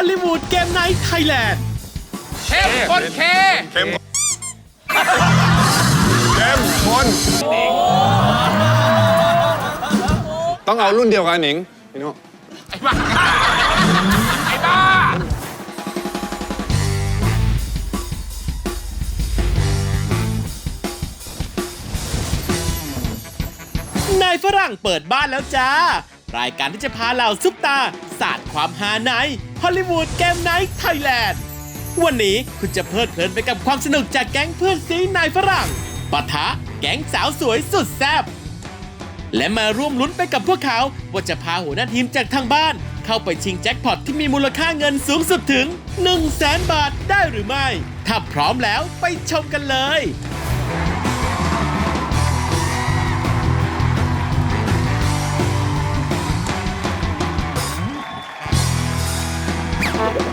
อลลีวูดเกมไนท์ไทยแลนด์เข้มข้นเคเข้มเข้มข้นต้องเอารุ่นเดียวกันหนิงพี่โน่ไอ้บ้าไอ้บ้านายฝรั่งเปิดบ้านแล้วจ้า รายการที่จะพาเหล่าซุปตาศาสตร์ความหาในฮอลลีวูดเกมไนท์ไทยแลนด์วันนี้คุณจะเพลิดเพลินไปกับความสนุกจากแก๊งเพื่อนซีนายฝรั่งปะทะแก๊งสาวสวยสุดแซ่บและมาร่วมลุ้นไปกับพวกเขา ว่าจะพาหัวหน้าทีมจากทางบ้าน เข้าไปชิงแจ็คพอตที่มีมูลค่าเงินสูงสุดถึง 1 0 0 0 0แสนบาทได้หรือไม่ ถ้าพร้อมแล้วไปชมกันเลย เ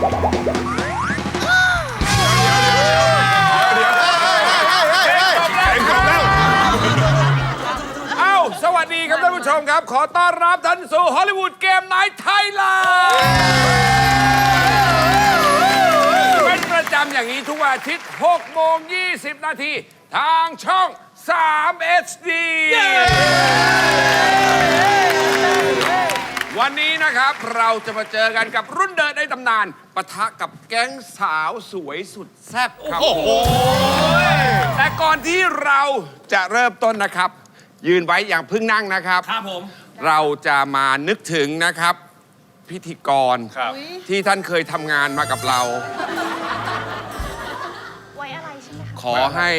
อ้า สวัสดีครับท่านผู้ชมครับ ขอต้อนรับท่านสู่ฮอลลีวูดเกมไนท์ไทยแลนด์เป็นประจำอย่างนี้ทุกวันอาทิตย์6โมง20 นาที ทางช่อง 3 HD วันนี้นะครับเราจะมาเจอกันกับรุ่นเดินใน ตำนานปะทะกับแก๊งสาวสวยสุดแซ่บครับแต่ก่อนที่เราจะเริ่มต้นนะครับ ยืนไว้อย่างพึ่งนั่งนะครับ ครับผม เราจะมานึกถึงนะครับ พิธีกรครับ ที่ท่านเคยทำงานมากับเรา ไว้อะไรใช่ไหมคะขอให้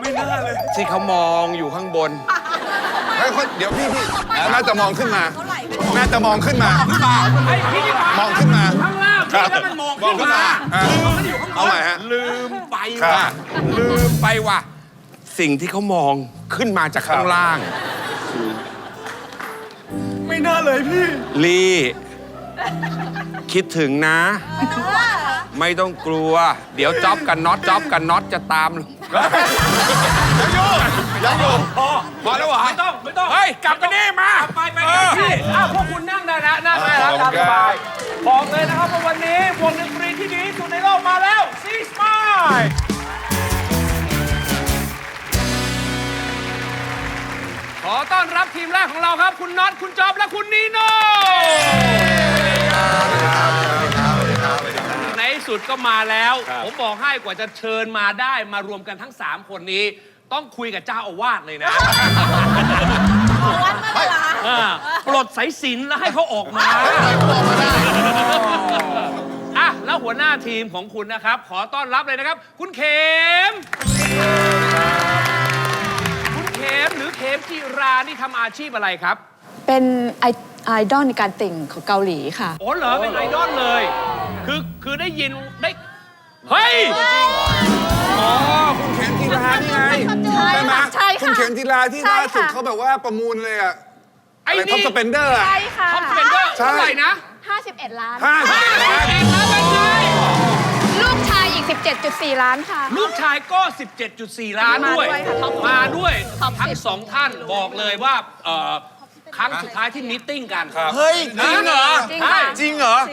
ไม่น่าเลย ที่เขามองอยู่ข้างบน เฮ้ยคนเดี๋ยวพี่พี่น่าจะมองขึ้นมา น่าจะมองขึ้นมามองขึ้นมา ข้างล่างครับแล้วมันมองขึ้นมาอะเอาใหม่ฮะลืมไปครับว่าลืมไปว่าสิ่งที่เขามองขึ้นมาจากข้างล่าง ไม่น่าเลยพี่ลีคิดถึงนะ ไม่ต้องกลัว เดี๋ยวจ็อบกันน็อตจ็อบกันน็อตจะตาม ยังอยู่พอแล้วเหรอไม่ต้องไม่ต้องเฮ้ยกลับไปนี่มาไปไปกันที่อ้าวพวกคุณนั่งได้นะนั่งได้แล้วขอบตามคุณสครับบายบอกเลยนะครับว่าวันนี้วงดนตรีที่ดีที่สุดในโลกมาแล้วซีสมายขอต้อนรับทีมแรกของเราครับ คุณน็อตคุณจอบและคุณนีโน่ในที่ สุดก็มาแล้วผมบอกให้กว่าจะเชิญมาได้มารวมกันทั้ง 3 คนนี้ ต้องคุยกับเจ้าอาวาสเลยนะอ่าปลดสายสิญจนแล้วให้เขาออกมาอะแล้วหัวหน้าทีมของคุณนะครับ ขอต้อนรับเลยนะครับ คุณเข็มคุณเข็มหรือเข็มจิรานี่ทำอาชีพอะไรครับเป็นไอไอดอลในการติ่งของเกาหลีค่ะโอ้เหรอเป็นไอดอลเลย คือคือได้ยินได้ เฮ้ย อ๋อคุณเข็มจีรานี่ไงใช่ใช่ไหมค่ะใช่ค่ะคุณเข็มจีราที่ใช่ล่าสุดค่ะเขาแบบว่าประมูลเลยอะไอ้อะไรท็อปนี่สเปนเดอร์อะ ใช่ค่ะท็อปสเปนเดอร์ใช่ เท่าไหร่นะ51 ล้าน ห้าสิบเอ็ดล้านเองแล้วเป็นไงลูกชายอีก 17.4 ล้านค่ะ ลูกชายก็ 17.4 ล้านด้วย มาด้วยค่ะท็อปมาด้วยท็อปทั้งสิบ สองท่านบอกเลยว่าเอ่อครั้งสุดท้ายที่มิทติ้งกัน เฮ้ยจริงเหรอ จริง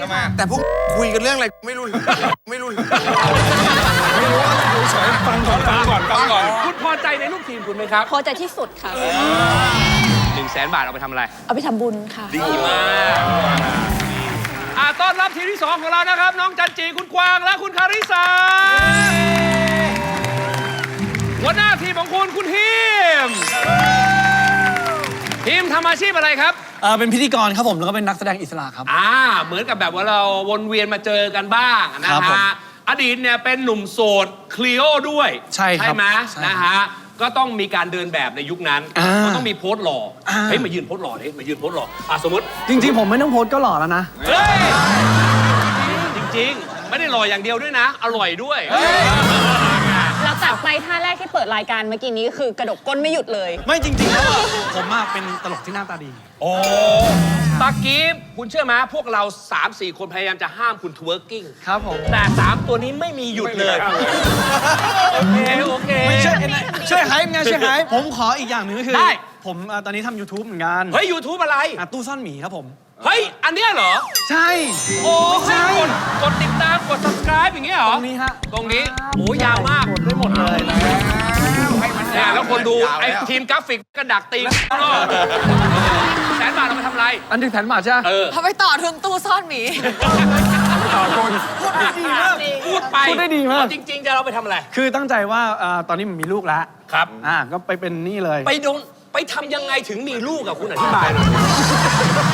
ใช่ค่ะจริงเหรอจริงค่ะแต่พวกคุยกันเรื่องอะไรไม่รู้ ไม่รู้ ฟังก่อนฟังก่อนฟังก่อนคุณพอใจในลูกทีมคุณไหมครับพอใจที่สุดค่ะ1นึ่งแสนบาทเอาไปทำอะไร เอาไปทำบุญค่ะ ดีมากอ่าต้อนรับทีมที่ 2 ของเรานะครับ น้องจันจีคุณกวางและคุณคาริสาหัวหน้าทีมของคุณคุณทีม ทีมทำอาชีพอะไรครับ เอ่อเป็นพิธีกรครับผม แล้วก็เป็นนักแสดงอิสระครับ อ่า เหมือนกับแบบว่าเราวนเวียนมาเจอกันบ้างนะครับผมฮะอดีตเนี่ยเป็นหนุ่มโสดคลีโอด้วยใช่ครับใช่ไหมใช่นะฮะก็ต้องมีการเดินแบบในยุคนั้นอ่าก็ต้องมีโพสต์หล่ออา เฮ้ยมายืนโพสต์หล่อดิมายืนโพสต์หล่ออะสมมติจริง ๆ ผมไม่ต้องโพสต์ก็หล่อแล้วนะ เฮ้ยจริงๆ ไม่ได้หล่ออย่างเดียวด้วยนะ อร่อยด้วย เราตัดไปท่าแรกที่เปิดรายการเมื่อกี้นี้คือกระดกก้นไม่หยุดเลย ไม่จริงๆแล้วอะผมอะเป็นตลกที่หน้าตาดีโอ้ตะกี้คุณเชื่อไหมพวกเรา 3-4 คนพยายามจะห้ามคุณทเวิร์กิ้งครับผม แต่ 3 ตัวนี้ไม่มีหยุดเลย โอเค โอเค ช่วยช่วยไฮป์ไงช่วยไฮป์ผมขออีกอย่างหนึ่งก็คือ ได้ ผมเอ่อตอนนี้ทำ YouTube เหมือนกันเฮ้ย YouTube อะไร อะตู้ซ่อนหมีครับผม เฮ้ย อันเนี้ยเหรอ ใช่ โอ้ใช่ป์อย่างเงี้ยเหรอ ตรงนี้ฮะ ตรงนี้โอ้ยาวมากหมดได้หมดเลยนะเนี่ยแล้วคนดู ไอ้ทีมกราฟิกก็ดักตีข้างนอกแสนบาทเราไปทำอะไร อันถึงแสนบาทใช่ไหมเออเขาไปต่อทุนตู้ซ่อนหมีพูดไปพูดได้ดีมากจริง ๆ จะเราไปทำอะไร คือตั้งใจว่าอ่าตอนนี้มันมีลูกแล้วครับ อ่าก็ไปเป็นนี่เลย ไปโดน ไปทำยังไงถึงมีลูกกับคุณอธิบายหน่อย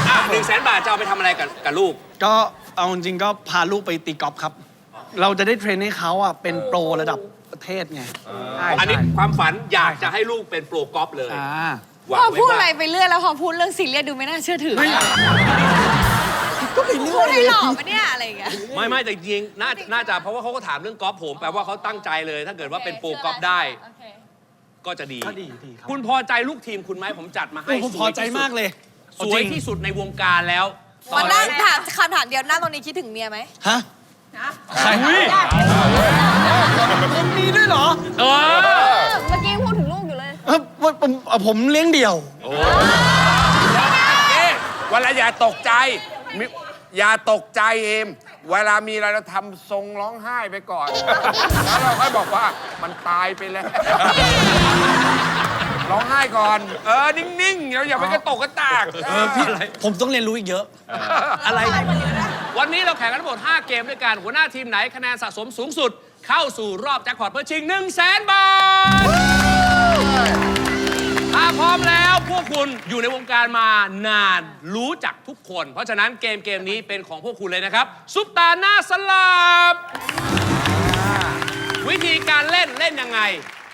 อะหนึ่งแสนบาทจะเอาไปทำอะไรกับกับลูก ก็เอาจริงๆก็พาลูกไปตีกอล์ฟครับ เราจะได้เทรนให้เขาอะเป็นโปรระดับประเทศไงใช่อันนี้ใช่ความฝันอยากจะให้ลูกเป็นโปรกอล์ฟเลยอ่าหวังพอไว้พูดว่าอะไรไปเรื่อยแล้วพอพูดเรื่องซีเรียสดูไม่น่าเชื่อถือพูดให้หล่อปะเนี่ยอะไรอย่างเงี้ย ไม่ไม่แต่จริงๆน่าน่าจะเพราะว่าเขาก็ถามเรื่องกอล์ฟผมแปลว่าเขาตั้งใจเลย ถ้าเกิดว่าเป็นโปรกอล์ฟได้ ก็จะดี ก็ดีดีครับ คุณพอใจลูกทีมคุณไหมผมจัดมาให้โอ้ผมพอใจมากเลยสวยที่สุดในวงการแล้วตอมานนั่งนี้ถามคำถามเดียวนั่งตรงนี้คิดถึงเมียไหมฮะใครผมมีด้วยเหรอเออ เมื่อกี้พูดถึงลูกอยู่เลย เออผมผมเอ่อผมเลี้ยงเดี่ยวเอ๊ะเวลาอย่าตกใจมิอย่าตกใจเอม เวลามีอะไรเราทำทรงร้องไห้ไปก่อน แล้วเราค่อยบอกว่ามันตายไปแล้ว ร้องไห้ก่อน เออ นิ่งๆเราอย่าไปกระตกกระตาก เออพี่ผมต้องเรียนรู้อีกเยอะ อะไร วันนี้เราแข่งกันทั้งหมด 5 เกมด้วยกันหัวหน้าทีมไหนคะแนนสะสมสูงสุด เข้าสู่รอบแจ็คพอตเพื่อชิง1 0 0 0 0แสนบาทถ้า พร้อมแล้วพวกคุณอยู่ในวงการมานานรู้จักทุกคน เพราะฉะนั้นเกมเกมนี้เป็นของพวกคุณเลยนะครับ ซุปตาหน้าสลับ วิธีการเล่นเล่นยังไง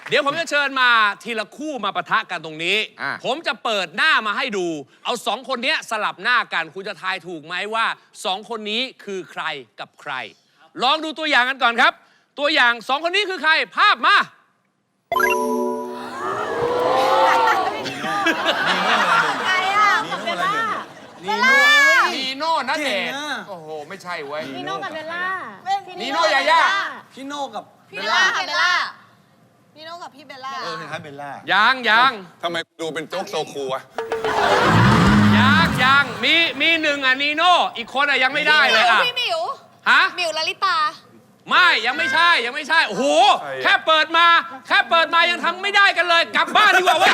เดี๋ยวผมจะเชิญมาทีละคู่มาปะทะกันตรงนี้ อะ ผมจะเปิดหน้ามาให้ดู เอาสองคนเนี้ยสลับหน้ากันคุณจะทายถูกไหมว่าสองคนนี้คือใครกับใคร ลองดูตัวอย่างกันก่อนครับ ตัวอย่างสองคนนี้คือใครภาพมา ใครอะเบลล่าเบลล่านีโน่นะเดเก่ชงอะ โอ้โห ไม่ใช่เว้ย พี่โน่กับเบลล่านีโน่ยาย่า พี่โน่กับพี่เบลล่าค่ะเบลล่านี่น้องกับพี่เบลล่ายังยังทำไมดูเป็นโจ๊กโซคูอะยังยังมีมีหนึ่งอะนีโน่อีกคนอะยังไม่ได้เลยอะพี่หมิวฮะ หมิวลลิตา ไม่ยังไม่ใช่ยังไม่ใช่ โอ้โห แค่เปิดมา แค่เปิดมายังทำไม่ได้กันเลย กลับบ้านดีกว่าเว้ย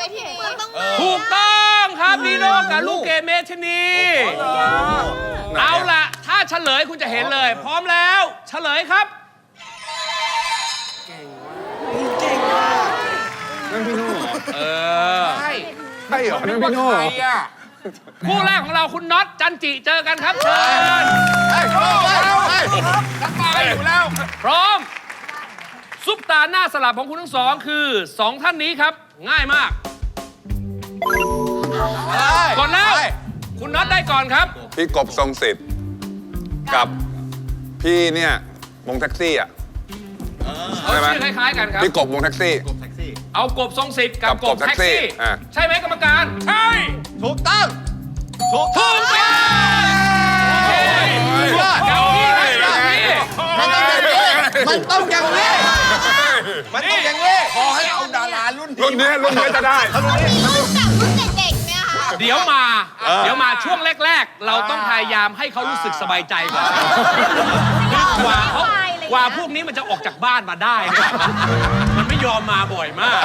เกดไปที่มันต้องมาถูกต้องครับนีโน่กับลูกเกมเมชนีเอาล่ะ ถ้าเฉลยคุณจะเห็นเลย พร้อมแล้ว เฉลยครับเออใช่ใช่เหรอนึนั่กนว่าพี่โน่ใครอะคู่แรกของเราคุณน็อตจันจิเจอกันครับเชิญเฮ้ยโอ้ยเฮ้ยทักมาอยู่แล้ว พร้อมซุปตาหน้าสลับของคุณทั้งสองคือสองท่านนี้ครับ ง่ายมาก กดแล้ว คุณน็อตได้ก่อนครับ พี่กบทรงสิทธิ์กับพี่เนี่ยวงแท็กซี่อะเขาใช่ไหมชื่อคล้ายๆกันครับ พี่กบวงแท็กซี่ เอากบทรงสิทธิ์กับกับกกบบแท็แท็กกซี่ซี่ อะ ใช่ไหมกรรมการ ใช่ ถูกต้องถูกถูกต้องโอ้ยอย่างนี้เลยอย่างนี้มันต้องอย่างนี้มันต้องอย่างนี้ขอให้เอาดารารุ่นรุ่นนี้รุ่นนี้จะได้มีลูกกับรุ่นเด็กๆไหมคะ เดี๋ยวมา เดี๋ยวมาช่วงแรก ๆ เราต้องพยายามให้เขารู้สึกสบายใจก่อนกว่าเขากว่าพวกนี้มันจะออกจากบ้านมาได้เนี่ยมันไม่ยอมมาบ่อยมาก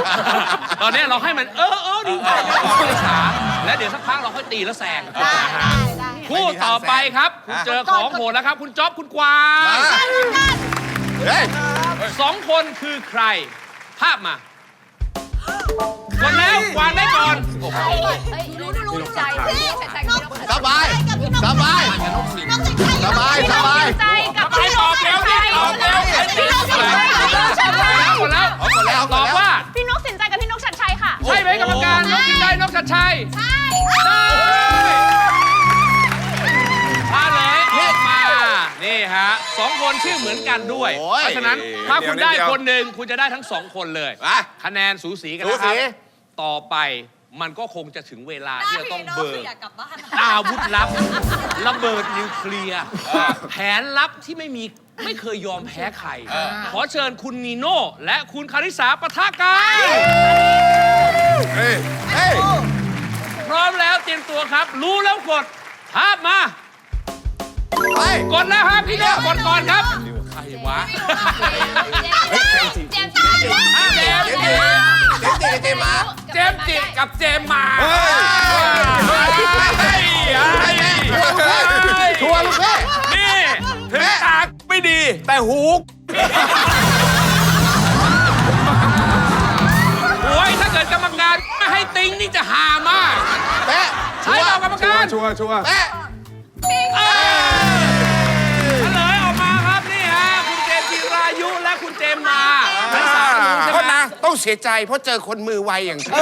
ตอนนี้เราให้มันเออเออดีใจไม่ออกเลยขาแล้วเดี๋ยวสักพักเราค่อยตีแล้วแซงได้ได้ได้คู่ต่อไปครับ คุณเจอของโหดแล้วครับ คุณจ๊อบคุณกวางเฮ้ยสองคนคือใคร ภาพมา คนแล้วกวางได้ก่อนรู้ รู้รู้ใจพี่นกสบายกับพี่นกสบายสิงห์สบายสบายใจกับไปตอบเร็วดิตอบเร็วพี่นกสิงห์พี่นกชัดชัยหมดแล้วเอาหมดแล้วตอบว่าพี่นกสินใจกับพี่นกชัดชัยค่ะใช่ไหมกรรมการนกกินได้นกชัดชัยใช่ใช่มาเลยออกมานี่ฮะสองคนชื่อเหมือนกันด้วยโอ้ยเพราะฉะนั้นถ้าคุณได้เดี๋ยวคนหนึ่งคุณจะได้ทั้งสองคนเลยคะแนนสูสีกันนะครับสูสีต่อไป มันก็คงจะถึงเวลาที่จะต้องพี่นกเบิคืกออยากกลับบ้านอาวุธลับ ระเบิดนิวเคลียร์แผนลับที่ไม่มีไม่เคยยอมแพ้ใคร ขอเชิญคุณนีโน่ และคุณคาริสาปะทะกันเฮ้ยเฮ้ยพร้อมแล้วเตรียมตัวครับ รู้แล้วกดภาพมา ไปกดแล้วครับพี่เดียวกดก่อนครับใครวะ เจมส์ตายแล้วอะเจม ส์จิเจมส์จิเจมส์มาเจมส์จิกับเจมส์มาเฮ้ยเฮ้ยเฮ้ยเฮ้ยทัวร์ลูกแม่นี่ถึงตาไม่ดีแต่หูโอ้ยถ้าเกิดกรรมการไม่ให้ติ้งนี่จะหามากแม่ใช่เปล่ากรรมการ ชัวร์ชัวร์แม่เนะ ต้องเสียใจเพราะเจอคนมือไวอย่างฉัน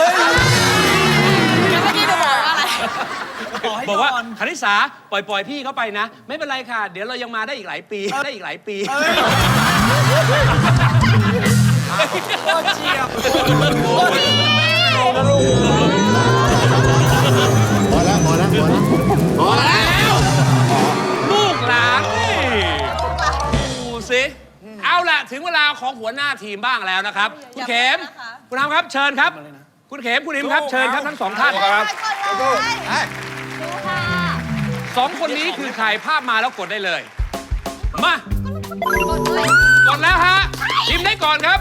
บอกว่าคณิสาปล่อยปล่อยพี่เขาไปนะ ไม่เป็นไรค่ะ เดี๋ยวเรายังมาได้อีกหลายปีได้อีกหลายปีพอแล้วพอแล้วพอแล้วพอแล้ว เอาล่ะ ถึงเวลาของหัวหน้าทีมบ้างแล้วนะครับ คุณเข็มคุณทำครับเชิญครับ คุณเข็มคุณอิมครับเชิญครับทั้งสองท่านครับดูค่ะสองคนนี้คือใครภาพมาแล้วกดได้เลย มากดเลยกดแล้วฮะทีมได้ก่อนครับ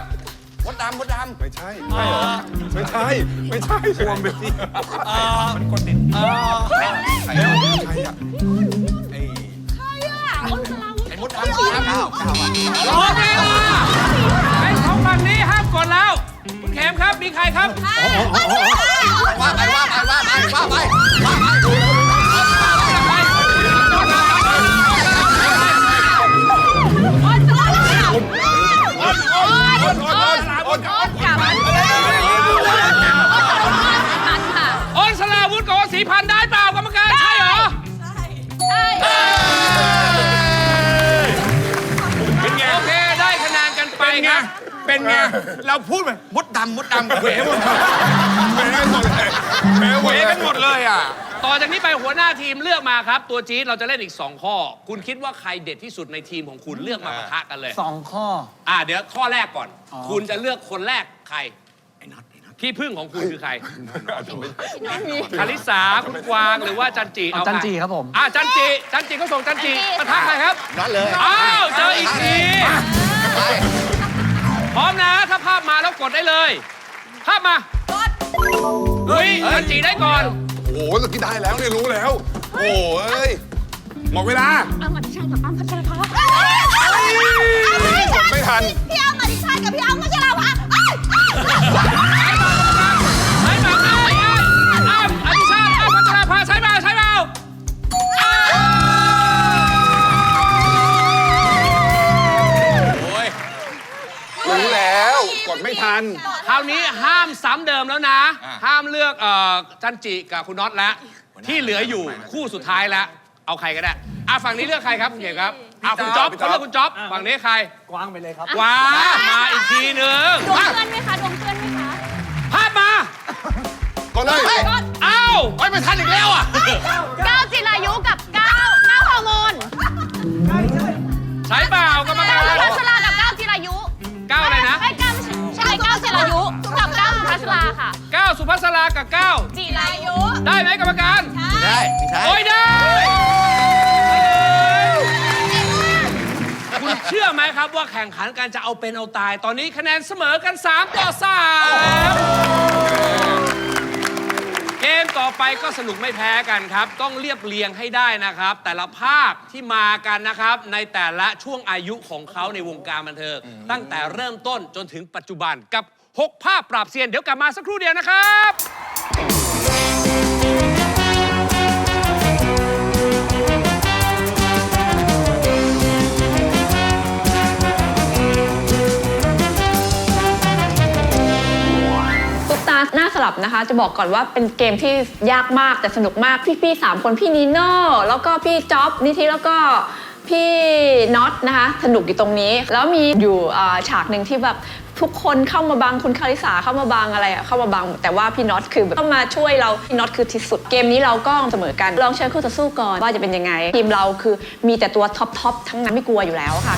มดดำมดดำไม่ใช่ใช่เหรอไม่ใช่ ไม่ใช่รวมไปสิมันกดติดใครอะ หมดเวลาเป็นของฝั่งนี้ห้ามกดแล้ว คุณเขมครับมีใครครับ ว่าไปว่าไปว่าไปว่าไปว่าไปอดอดอดอดอด เป็นไง เราพูดไปมดดำมดดำเขวหมดแม่หมดเลยแม่หเขมวดเลยกันหมดเลยอะ ต่อจากนี้ไปหัวหน้าทีมเลือกมาครับ ตัวจี๊ดเราจะเล่นอีก 2 ข้อ คุณคิดว่าใครเด็ดที่สุดในทีมของคุณเลือกมาปะทะกันเลย สองข้อ อ่าเดี๋ยวข้อแรกก่อน คุณจะเลือกคนแรกใครที่พึ่งของคุณคือใครคาริสาคุณกวางหรือว่าจันจีเอาเอาใจันจีครับผม อ่าจันจีจันจีก็ส่งจันจีปะทะใครครับนั่นเลย อ้าวเจออีกที เลยภาพมาอุ้ยจันจีได้ก่อน โอ้โหตะกี้ได้แล้วเนี่ยรู้แล้ว โอ้ยหมดเวลาอ้ำอธิชาติกับอ้ำพัชรภาไม่ทัน พี่อ้ำอธิชาติกับพี่อ้ำพัชรภา ไม่ทัน คราวนี้ห้ามซ้ำเดิมแล้วนะห้ามเลือกเอ่อจันจิกับคุณน็อตแล้วที่เหลืออยู่คู่สุดท้ายแล้ว เอาใครก็ได้อะฝั่งนี้เลือกใครครับคุณเขียนครับอะคุณจ๊อบเขาเลือกคุณจ๊อบฝั่งนี้ใครกว้างไปเลยครับ ว้าวมาอีกทีหนึ่งดวงมาเพื่อนไหมคะดวงเพื่อนไหมคะภาพมากดเลยอ้าวไม่ทันอีกแล้วอะ ก้าวจิรายุกับก้าว ว่าแข่งขันกันจะเอาเป็นเอาตาย ตอนนี้คะแนนเสมอกัน 3 ต่อ 3 เกมต่อไปก็สนุกไม่แพ้กันครับ ต้องเรียบเรียงให้ได้นะครับ แต่ละภาพที่มากันนะครับ ในแต่ละช่วงอายุของเขาในวงการบันเทิงตั้งแต่เริ่มต้นจนถึงปัจจุบันกับ 6 ภาพปราบเซียน เดี๋ยวกลับมาสักครู่เดียวนะครับ หน้าสลับนะคะ จะบอกก่อนว่าเป็นเกมที่ยากมากแต่สนุกมาก พี่ๆสามคนพี่นีโน่แล้วก็พี่จ๊อบนิธิแล้วก็พี่น็อตนะคะ สนุกอยู่ตรงนี้ แล้วมีอยู่ฉากหนึ่งที่แบบทุกคนเข้ามาบังคุณคาริสาเข้ามาบังอะไรอะเข้ามาบังแต่ว่าพี่น็อตคือแบบเข้ามาช่วยเราพี่น็อตคือที่สุดเกมนี้เราก็เสมอกันลองเชิญคู่ต่อสู้ก่อนว่าจะเป็นยังไง ทีมเราคือมีแต่ตัวท็อปๆทั้งนั้นไม่กลัวอยู่แล้วค่ะ